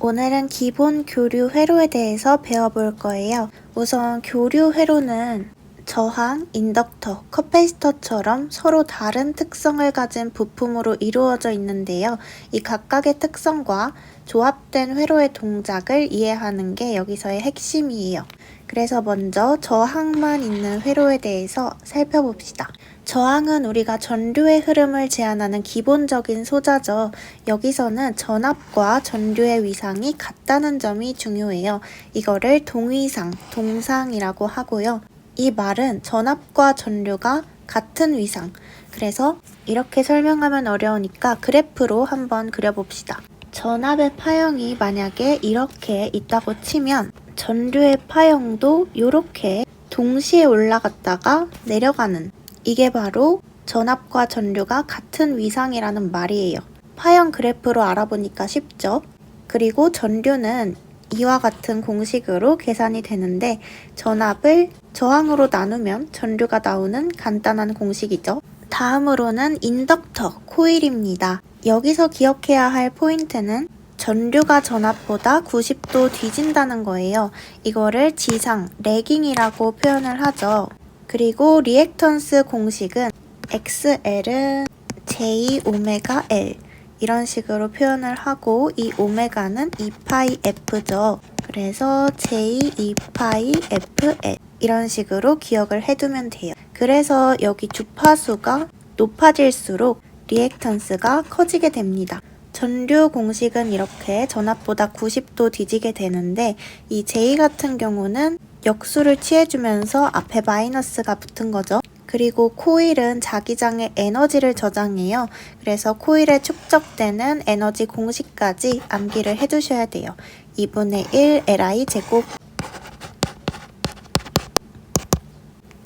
오늘은 기본 교류 회로에 대해서 배워볼 거예요. 우선 교류 회로는 저항, 인덕터, 커패시터처럼 서로 다른 특성을 가진 부품으로 이루어져 있는데요. 이 각각의 특성과 조합된 회로의 동작을 이해하는 게 여기서의 핵심이에요. 그래서 먼저 저항만 있는 회로에 대해서 살펴봅시다. 저항은 우리가 전류의 흐름을 제한하는 기본적인 소자죠. 여기서는 전압과 전류의 위상이 같다는 점이 중요해요. 이거를 동위상, 동상이라고 하고요. 이 말은 전압과 전류가 같은 위상. 그래서 이렇게 설명하면 어려우니까 그래프로 한번 그려봅시다. 전압의 파형이 만약에 이렇게 있다고 치면 전류의 파형도 이렇게 동시에 올라갔다가 내려가는 이게 바로 전압과 전류가 같은 위상이라는 말이에요. 파형 그래프로 알아보니까 쉽죠? 그리고 전류는 이와 같은 공식으로 계산이 되는데 전압을 저항으로 나누면 전류가 나오는 간단한 공식이죠. 다음으로는 인덕터, 코일입니다. 여기서 기억해야 할 포인트는 전류가 전압보다 90도 뒤진다는 거예요. 이거를 지상, 레깅이라고 표현을 하죠. 그리고 리액턴스 공식은 XL은 J 오메가 L 이런 식으로 표현을 하고 이 오메가는 2파이 F죠. 그래서 J 2파이 FL 이런 식으로 기억을 해두면 돼요. 그래서 여기 주파수가 높아질수록 리액턴스가 커지게 됩니다. 전류 공식은 이렇게 전압보다 90도 뒤지게 되는데 이 J 같은 경우는 역수를 취해주면서 앞에 마이너스가 붙은 거죠. 그리고 코일은 자기장의 에너지를 저장해요. 그래서 코일에 축적되는 에너지 공식까지 암기를 해두셔야 돼요. 2분의 1 Li 제곱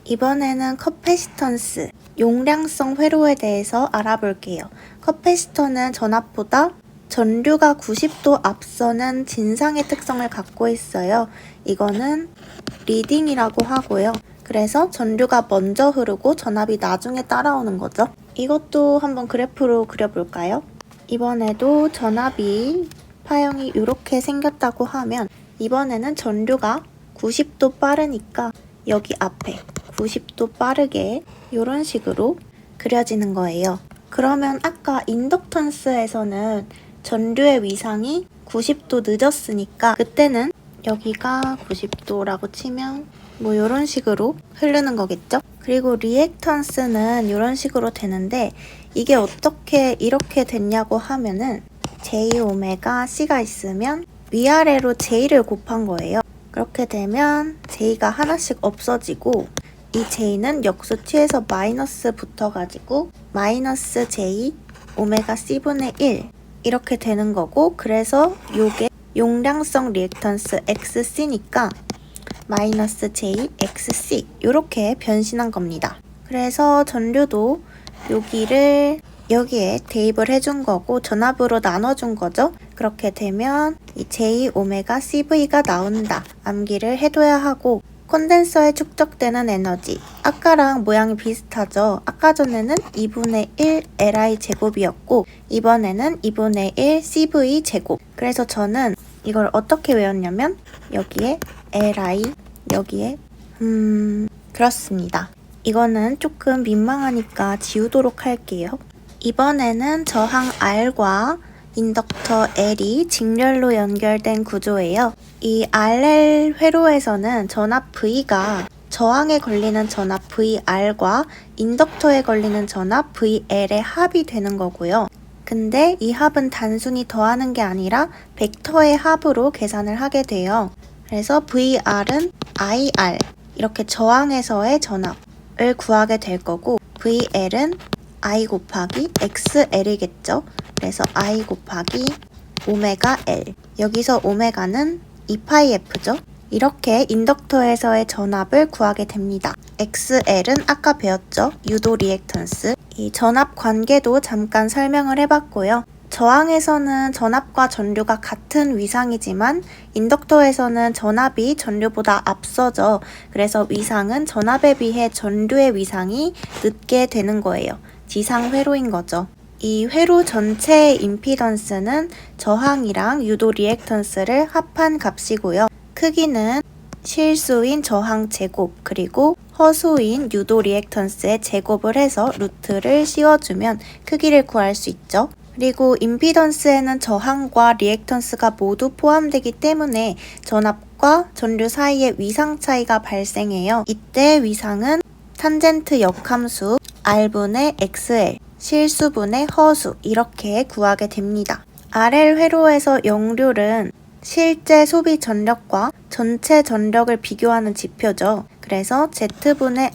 이번에는 커패시턴스, 용량성 회로에 대해서 알아볼게요. 커패시터는 전압보다 전류가 90도 앞서는 진상의 특성을 갖고 있어요. 이거는 리딩이라고 하고요. 그래서 전류가 먼저 흐르고 전압이 나중에 따라오는 거죠. 이것도 한번 그래프로 그려볼까요? 이번에도 전압이 파형이 이렇게 생겼다고 하면 이번에는 전류가 90도 빠르니까 여기 앞에 90도 빠르게 이런 식으로 그려지는 거예요. 그러면 아까 인덕턴스에서는 전류의 위상이 90도 늦었으니까 그때는 여기가 90도라고 치면 뭐 이런 식으로 흐르는 거겠죠? 그리고 리액턴스는 이런 식으로 되는데 이게 어떻게 이렇게 됐냐고 하면은 J 오메가 C가 있으면 위아래로 J를 곱한 거예요. 그렇게 되면 J가 하나씩 없어지고 이 J는 역수 T에서 마이너스 붙어가지고 마이너스 J 오메가 C분의 1 이렇게 되는 거고 그래서 요게 용량성 리액턴스 XC니까 마이너스 J XC 이렇게 변신한 겁니다. 그래서 전류도 여기를 여기에 대입을 해준 거고 전압으로 나눠준 거죠. 그렇게 되면 이 J 오메가 CV가 나온다. 암기를 해둬야 하고 콘덴서에 축적되는 에너지 아까랑 모양이 비슷하죠. 아까 전에는 2분의 1 Li 제곱이었고 이번에는 2분의 1 CV 제곱 그래서 저는 이걸 어떻게 외웠냐면 여기에 Li 여기에 음 그렇습니다. 이거는 조금 민망하니까 지우도록 할게요. 이번에는 저항 R과 인덕터 L이 직렬로 연결된 구조예요. 이 RL 회로에서는 전압 V가 저항에 걸리는 전압 VR과 인덕터에 걸리는 전압 VL의 합이 되는 거고요. 근데 이 합은 단순히 더하는 게 아니라 벡터의 합으로 계산을 하게 돼요. 그래서 VR은 IR 이렇게 저항에서의 전압을 구하게 될 거고 VL은 I 곱하기 XL이겠죠. 그래서 I 곱하기 오메가 L 여기서 오메가는 2파이F죠. 이렇게 인덕터에서의 전압을 구하게 됩니다. XL은 아까 배웠죠? 유도 리액턴스. 이 전압 관계도 잠깐 설명을 해봤고요. 저항에서는 전압과 전류가 같은 위상이지만 인덕터에서는 전압이 전류보다 앞서죠. 그래서 위상은 전압에 비해 전류의 위상이 늦게 되는 거예요. 지상 회로인 거죠. 이 회로 전체의 임피던스는 저항이랑 유도 리액턴스를 합한 값이고요. 크기는 실수인 저항 제곱 그리고 허수인 유도 리액턴스의 제곱을 해서 루트를 씌워주면 크기를 구할 수 있죠. 그리고 임피던스에는 저항과 리액턴스가 모두 포함되기 때문에 전압과 전류 사이에 위상 차이가 발생해요. 이때 위상은 탄젠트 역함수 R분의 XL, 실수분의 허수 이렇게 구하게 됩니다. RL 회로에서 용률은 실제 소비 전력과 전체 전력을 비교하는 지표죠. 그래서 Z분의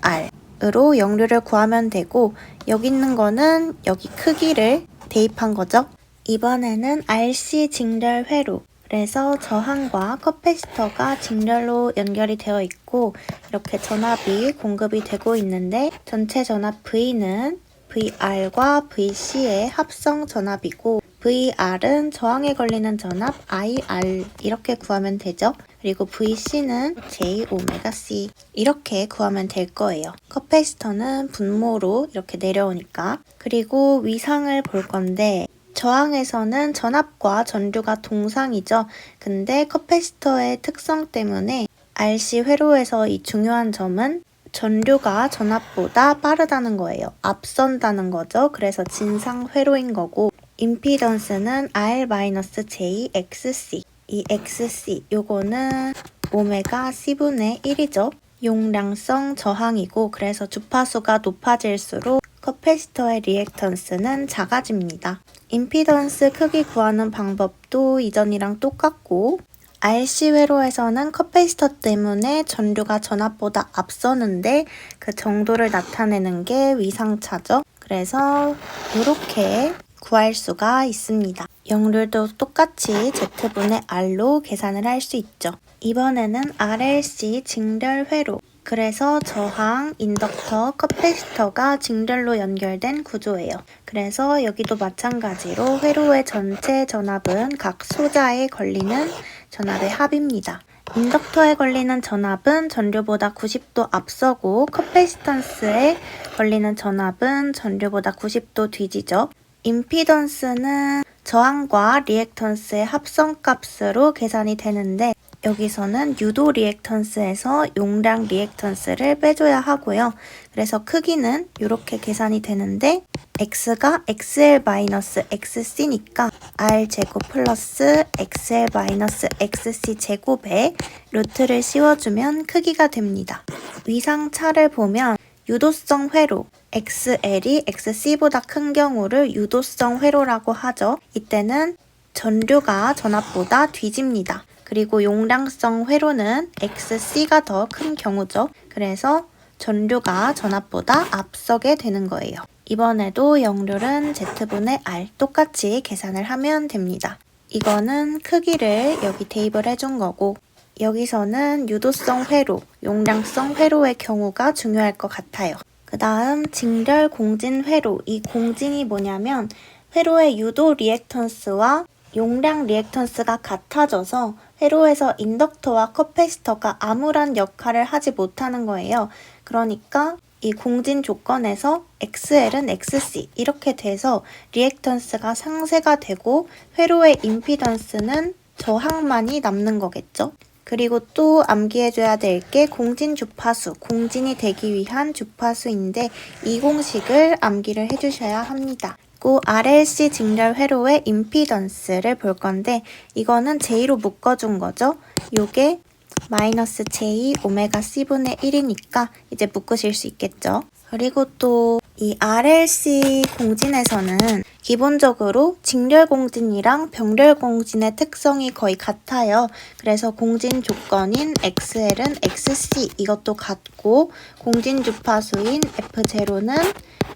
R으로 역률을 구하면 되고 여기 있는 거는 여기 크기를 대입한 거죠. 이번에는 RC 직렬 회로 그래서 저항과 커패시터가 직렬로 연결이 되어 있고 이렇게 전압이 공급이 되고 있는데 전체 전압 V는 VR과 VC의 합성 전압이고 VR은 저항에 걸리는 전압 IR 이렇게 구하면 되죠. 그리고 VC는 J 오메가 C 이렇게 구하면 될 거예요. 커패시터는 분모로 이렇게 내려오니까 그리고 위상을 볼 건데 저항에서는 전압과 전류가 동상이죠. 근데 커패시터의 특성 때문에 RC 회로에서 이 중요한 점은 전류가 전압보다 빠르다는 거예요. 앞선다는 거죠. 그래서 진상 회로인 거고 임피던스는 R-J XC 이 XC 요거는 오메가 C분의 1이죠. 용량성 저항이고 그래서 주파수가 높아질수록 커패시터의 리액턴스는 작아집니다. 임피던스 크기 구하는 방법도 이전이랑 똑같고 RC 회로에서는 커패시터 때문에 전류가 전압보다 앞서는데 그 정도를 나타내는 게 위상차죠. 그래서 이렇게 구할 수가 있습니다. 역률도 똑같이 Z분의 R로 계산을 할 수 있죠. 이번에는 RLC 직렬 회로 그래서 저항, 인덕터, 커패시터가 직렬로 연결된 구조예요. 그래서 여기도 마찬가지로 회로의 전체 전압은 각 소자에 걸리는 전압의 합입니다. 인덕터에 걸리는 전압은 전류보다 90도 앞서고 커패시턴스에 걸리는 전압은 전류보다 90도 뒤지죠. 임피던스는 저항과 리액턴스의 합성값으로 계산이 되는데 여기서는 유도 리액턴스에서 용량 리액턴스를 빼줘야 하고요. 그래서 크기는 이렇게 계산이 되는데 x가 xl-xc니까 r제곱 플러스 xl-xc 제곱에 루트를 씌워주면 크기가 됩니다. 위상차를 보면 유도성 회로 XL이 XC보다 큰 경우를 유도성 회로라고 하죠. 이때는 전류가 전압보다 뒤집니다. 그리고 용량성 회로는 XC가 더 큰 경우죠. 그래서 전류가 전압보다 앞서게 되는 거예요. 이번에도 역률은 Z분의 R 똑같이 계산을 하면 됩니다. 이거는 크기를 여기 대입을 해준 거고 여기서는 유도성 회로, 용량성 회로의 경우가 중요할 것 같아요. 그 다음 직렬 공진 회로. 이 공진이 뭐냐면 회로의 유도 리액턴스와 용량 리액턴스가 같아져서 회로에서 인덕터와 커패시터가 아무런 역할을 하지 못하는 거예요. 그러니까 이 공진 조건에서 XL은 XC 이렇게 돼서 리액턴스가 상쇄가 되고 회로의 임피던스는 저항만이 남는 거겠죠. 그리고 또 암기해줘야 될 게 공진 주파수, 공진이 되기 위한 주파수인데 이 공식을 암기를 해주셔야 합니다. 그 RLC 직렬 회로의 임피던스를 볼 건데 이거는 J로 묶어준 거죠. 요게 마이너스 J 오메가 C분의 1이니까 이제 묶으실 수 있겠죠. 그리고 또 이 RLC 공진에서는 기본적으로 직렬 공진이랑 병렬 공진의 특성이 거의 같아요. 그래서 공진 조건인 XL은 XC 이것도 같고 공진 주파수인 F0는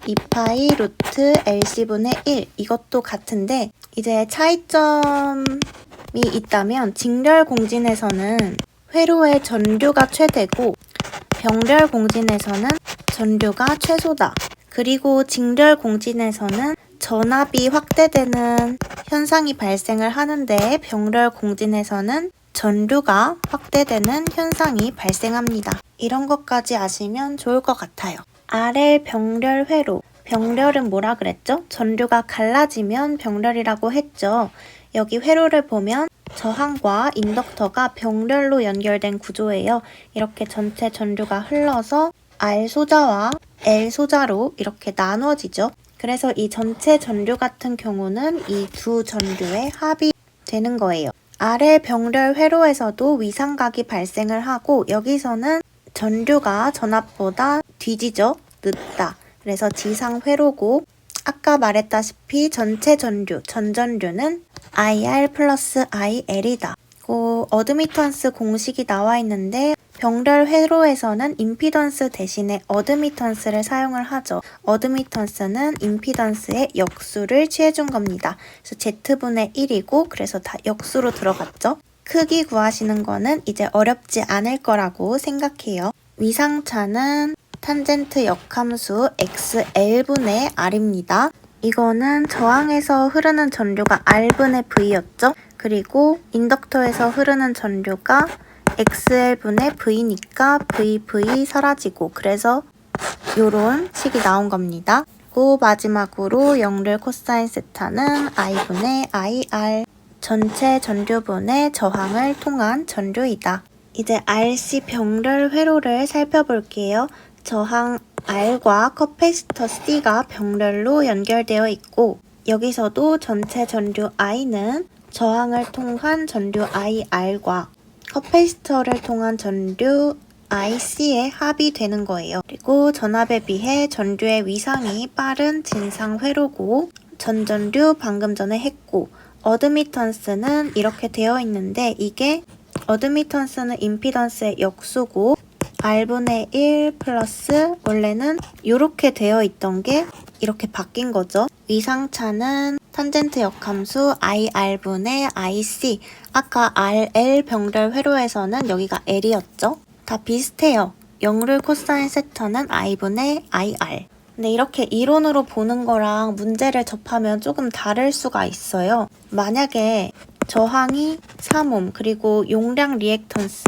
2파이 루트 LC분의 1 이것도 같은데 이제 차이점이 있다면 직렬 공진에서는 회로의 전류가 최대고 병렬 공진에서는 전류가 최소다. 그리고 직렬 공진에서는 전압이 확대되는 현상이 발생을 하는데 병렬 공진에서는 전류가 확대되는 현상이 발생합니다. 이런 것까지 아시면 좋을 것 같아요. RL 병렬 회로 병렬은 뭐라 그랬죠? 전류가 갈라지면 병렬이라고 했죠. 여기 회로를 보면 저항과 인덕터가 병렬로 연결된 구조예요. 이렇게 전체 전류가 흘러서 R 소자와 L 소자로 이렇게 나눠지죠. 그래서 이 전체 전류 같은 경우는 이 두 전류의 합이 되는 거예요. 아래 병렬 회로에서도 위상각이 발생을 하고 여기서는 전류가 전압보다 뒤지죠. 늦다. 그래서 지상 회로고 아까 말했다시피 전체 전류, 전전류는 IR 플러스 IL이다. 그 어드미턴스 공식이 나와 있는데 병렬 회로에서는 임피던스 대신에 어드미턴스를 사용을 하죠. 어드미턴스는 임피던스의 역수를 취해준 겁니다. 그래서 Z분의 1이고 그래서 다 역수로 들어갔죠. 크기 구하시는 거는 이제 어렵지 않을 거라고 생각해요. 위상차는 탄젠트 역함수 XL분의 R입니다. 이거는 저항에서 흐르는 전류가 R분의 V였죠? 그리고 인덕터에서 흐르는 전류가 XL분의 V니까 VV 사라지고 그래서 요런 식이 나온 겁니다. 그리고 마지막으로 영를 코사인 세타는 I분의 IR 전체 전류분의 저항을 통한 전류이다. 이제 RC 병렬 회로를 살펴볼게요. 저항 R과 커패시터 C가 병렬로 연결되어 있고 여기서도 전체 전류 I는 저항을 통한 전류 IR과 커패시터를 통한 전류 IC의 합이 되는 거예요. 그리고 전압에 비해 전류의 위상이 빠른 진상 회로고 전전류 방금 전에 했고 어드미턴스는 이렇게 되어 있는데 이게 어드미턴스는 임피던스의 역수고 R분의 1 플러스 원래는 이렇게 되어 있던 게 이렇게 바뀐 거죠. 위상차는 탄젠트 역함수 IR분의 IC 아까 RL 병렬 회로에서는 여기가 L이었죠. 다 비슷해요. 영룰 코사인 세터는 I분의 IR 근데 이렇게 이론으로 보는 거랑 문제를 접하면 조금 다를 수가 있어요. 만약에 저항이 3옴 그리고 용량 리액턴스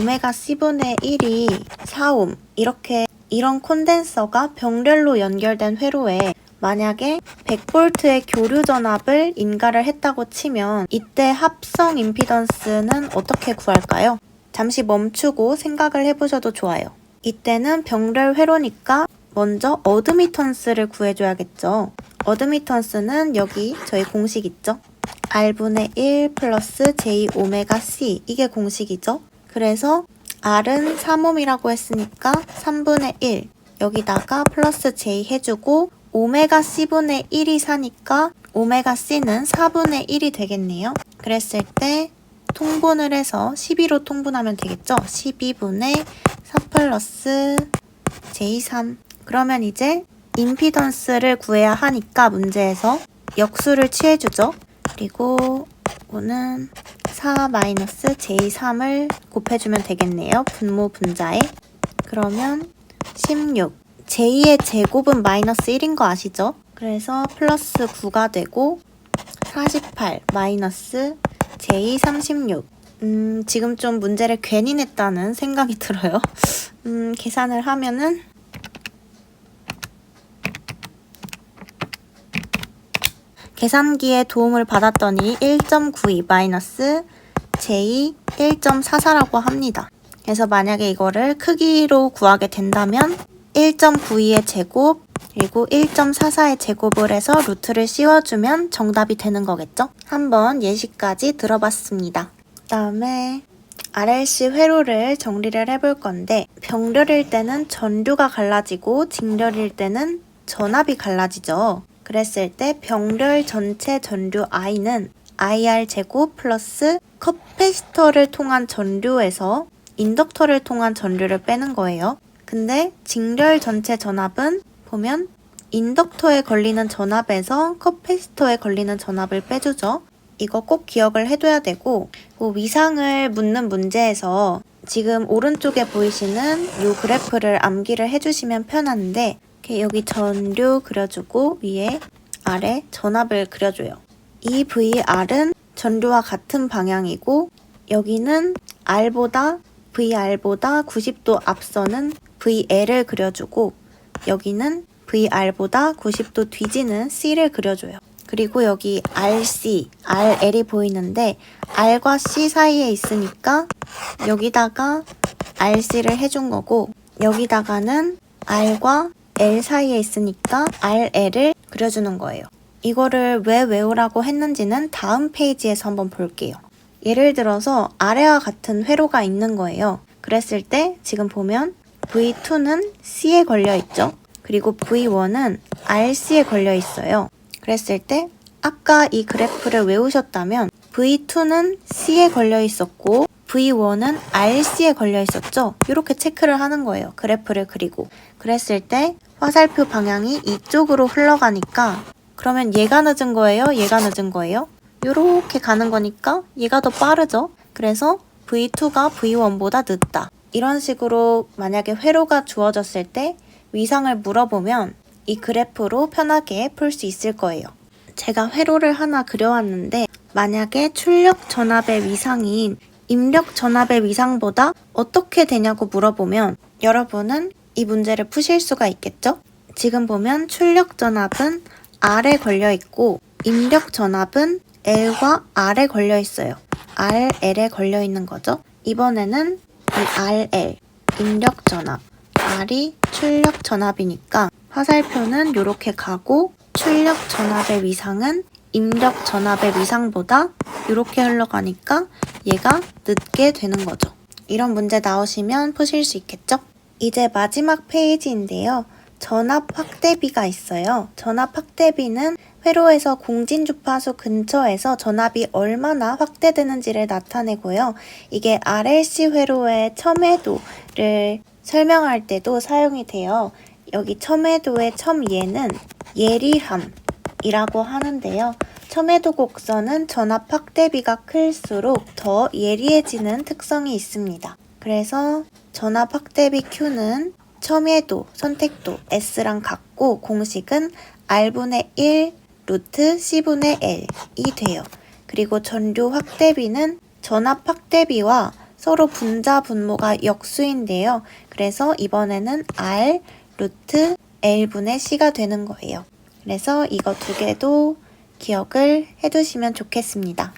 오메가 C분의 1이 4옴 이렇게 이런 콘덴서가 병렬로 연결된 회로에 만약에 100V의 교류 전압을 인가를 했다고 치면 이때 합성 임피던스는 어떻게 구할까요? 잠시 멈추고 생각을 해보셔도 좋아요. 이때는 병렬 회로니까 먼저 어드미턴스를 구해줘야겠죠. 어드미턴스는 여기 저희 공식 있죠? R분의 1 플러스 J 오메가 C 이게 공식이죠. 그래서 R은 3옴이라고 했으니까 3분의 1 여기다가 플러스 J 해주고 오메가 C분의 1이 사니까 오메가 C는 4분의 1이 되겠네요. 그랬을 때 통분을 해서 12로 통분하면 되겠죠? 12분의 4 플러스 J3 그러면 이제 임피던스를 구해야 하니까 문제에서 역수를 취해주죠. 그리고 이거는 4 마이너스 J3을 곱해주면 되겠네요. 분모 분자에. 그러면 16. J의 제곱은 마이너스 1인 거 아시죠? 그래서 플러스 9가 되고 48 마이너스 J36. 음, 지금 좀 문제를 괜히 냈다는 생각이 들어요. 음, 계산을 하면은 계산기의 도움을 받았더니 1.92 마이너스 J 1.44라고 합니다. 그래서 만약에 이거를 크기로 구하게 된다면 1.92의 제곱 그리고 1.44의 제곱을 해서 루트를 씌워주면 정답이 되는 거겠죠? 한번 예시까지 들어봤습니다. 다음에 RLC 회로를 정리를 해볼 건데 병렬일 때는 전류가 갈라지고 직렬일 때는 전압이 갈라지죠. 그랬을 때 병렬 전체 전류 I는 IR 제곱 플러스 커패시터를 통한 전류에서 인덕터를 통한 전류를 빼는 거예요. 근데 직렬 전체 전압은 보면 인덕터에 걸리는 전압에서 커패시터에 걸리는 전압을 빼주죠. 이거 꼭 기억을 해둬야 되고 그 위상을 묻는 문제에서 지금 오른쪽에 보이시는 이 그래프를 암기를 해주시면 편한데 이렇게 여기 전류 그려주고 위에 아래 전압을 그려줘요. 이 VR은 전류와 같은 방향이고 여기는 R보다 VR보다 90도 앞서는 VL을 그려주고 여기는 VR보다 90도 뒤지는 C를 그려줘요. 그리고 여기 RC, RL이 보이는데 R과 C 사이에 있으니까 여기다가 RC를 해준 거고 여기다가는 R과 L 사이에 있으니까 RL을 그려주는 거예요. 이거를 왜 외우라고 했는지는 다음 페이지에서 한번 볼게요. 예를 들어서 아래와 같은 회로가 있는 거예요. 그랬을 때 지금 보면 V2는 C에 걸려 있죠. 그리고 V1은 RC에 걸려 있어요. 그랬을 때 아까 이 그래프를 외우셨다면 V2는 C에 걸려 있었고 V1은 RC에 걸려 있었죠. 이렇게 체크를 하는 거예요. 그래프를 그리고. 그랬을 때 화살표 방향이 이쪽으로 흘러가니까 그러면 얘가 늦은 거예요? 얘가 늦은 거예요? 이렇게 가는 거니까 얘가 더 빠르죠? 그래서 V2가 V1보다 늦다. 이런 식으로 만약에 회로가 주어졌을 때 위상을 물어보면 이 그래프로 편하게 풀 수 있을 거예요. 제가 회로를 하나 그려왔는데 만약에 출력 전압의 위상인 입력 전압의 위상보다 어떻게 되냐고 물어보면 여러분은 이 문제를 푸실 수가 있겠죠? 지금 보면 출력 전압은 R에 걸려 있고 입력 전압은 L과 R에 걸려 있어요. RL에 걸려 있는 거죠. 이번에는 이 RL 입력 전압, R이 출력 전압이니까 화살표는 이렇게 가고 출력 전압의 위상은 입력 전압의 위상보다 이렇게 흘러가니까 얘가 늦게 되는 거죠. 이런 문제 나오시면 푸실 수 있겠죠? 이제 마지막 페이지인데요. 전압 확대비가 있어요. 전압 확대비는 회로에서 공진 주파수 근처에서 전압이 얼마나 확대되는지를 나타내고요. 이게 RLC 회로의 첨예도를 설명할 때도 사용이 돼요. 여기 첨예도의 첨예는 예리함이라고 하는데요. 첨예도 곡선은 전압 확대비가 클수록 더 예리해지는 특성이 있습니다. 그래서 전압 확대비 Q는 첨예도, 선택도 S랑 같고 공식은 R분의 1 루트 C분의 L이 돼요. 그리고 전류 확대비는 전압 확대비와 서로 분자 분모가 역수인데요. 그래서 이번에는 R 루트 L분의 C가 되는 거예요. 그래서 이거 두 개도 기억을 해두시면 좋겠습니다.